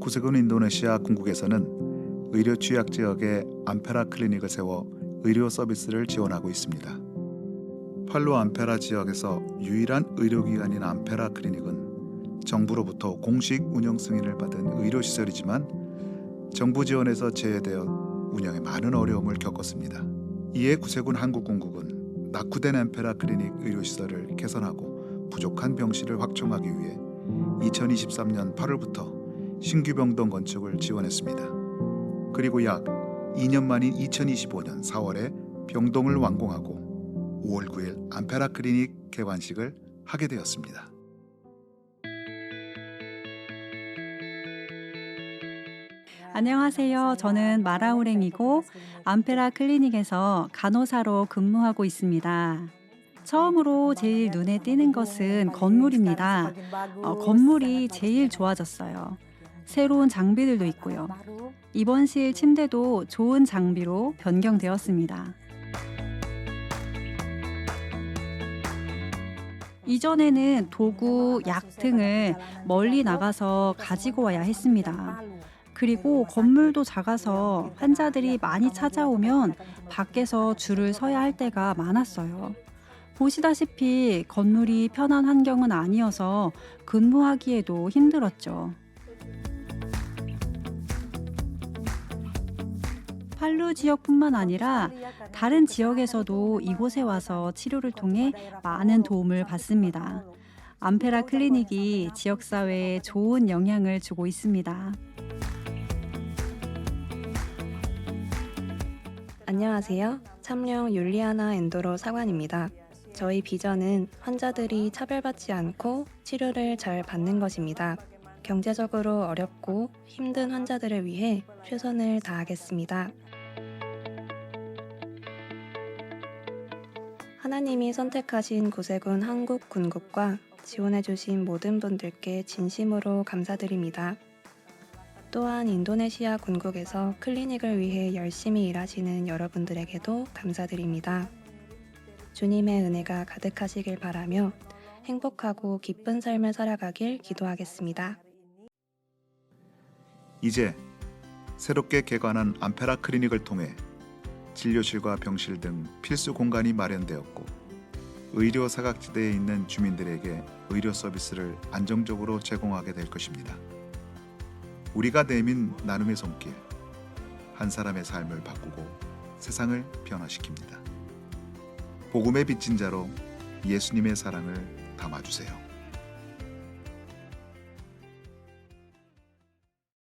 구세군 인도네시아 궁국에서는 의료 취약 지역에 암페라 클리닉을 세워 의료 서비스를 지원하고 있습니다. 팔로 암페라 지역에서 유일한 의료기관인 암페라 클리닉은 정부로부터 공식 운영 승인을 받은 의료 시설이지만 정부 지원에서 제외되어 운영에 많은 어려움을 겪었습니다. 이에 구세군 한국공국은 낙후된 암페라 클리닉 의료 시설을 개선하고 부족한 병실을 확충하기 위해 2023년 8월부터 신규 병동 건축을 지원했습니다. 그리고 약 2년 만인 2025년 4월에 병동을 완공하고 5월 9일 암페라 클리닉 개관식을 하게 되었습니다. 안녕하세요. 저는 마라우랭이고 암페라 클리닉에서 간호사로 근무하고 있습니다. 처음으로 제일 눈에 띄는 것은 건물입니다. 어, 건물이 제일 좋아졌어요. 새로운 장비들도 있고요. 입원실 침대도 좋은 장비로 변경되었습니다. 이전에는 도구, 약 등을 멀리 나가서 가지고 와야 했습니다. 그리고 건물도 작아서 환자들이 많이 찾아오면 밖에서 줄을 서야 할 때가 많았어요. 보시다시피 건물이 편한 환경은 아니어서 근무하기에도 힘들었죠. 팔루 지역뿐만 아니라 다른 지역에서도 이곳에 와서 치료를 통해 많은 도움을 받습니다. 암페라 클리닉이 지역사회에 좋은 영향을 주고 있습니다. 안녕하세요. 참령 율리아나 엔도로 사관입니다. 저희 비전은 환자들이 차별받지 않고 치료를 잘 받는 것입니다. 경제적으로 어렵고 힘든 환자들을 위해 최선을 다하겠습니다. 하나님이 선택하신 구세군 한국 군국과 지원해주신 모든 분들께 진심으로 감사드립니다. 또한 인도네시아 군국에서 클리닉을 위해 열심히 일하시는 여러분들에게도 감사드립니다. 주님의 은혜가 가득하시길 바라며 행복하고 기쁜 삶을 살아가길 기도하겠습니다. 이제 새롭게 개관한 암페라 클리닉을 통해 진료실과 병실 등 필수 공간이 마련되었고 의료 사각지대에 있는 주민들에게 의료 서비스를 안정적으로 제공하게 될 것입니다. 우리가 내민 나눔의 손길 한 사람의 삶을 바꾸고 세상을 변화시킵니다. 복음의 빚진 자로 예수님의 사랑을 담아주세요.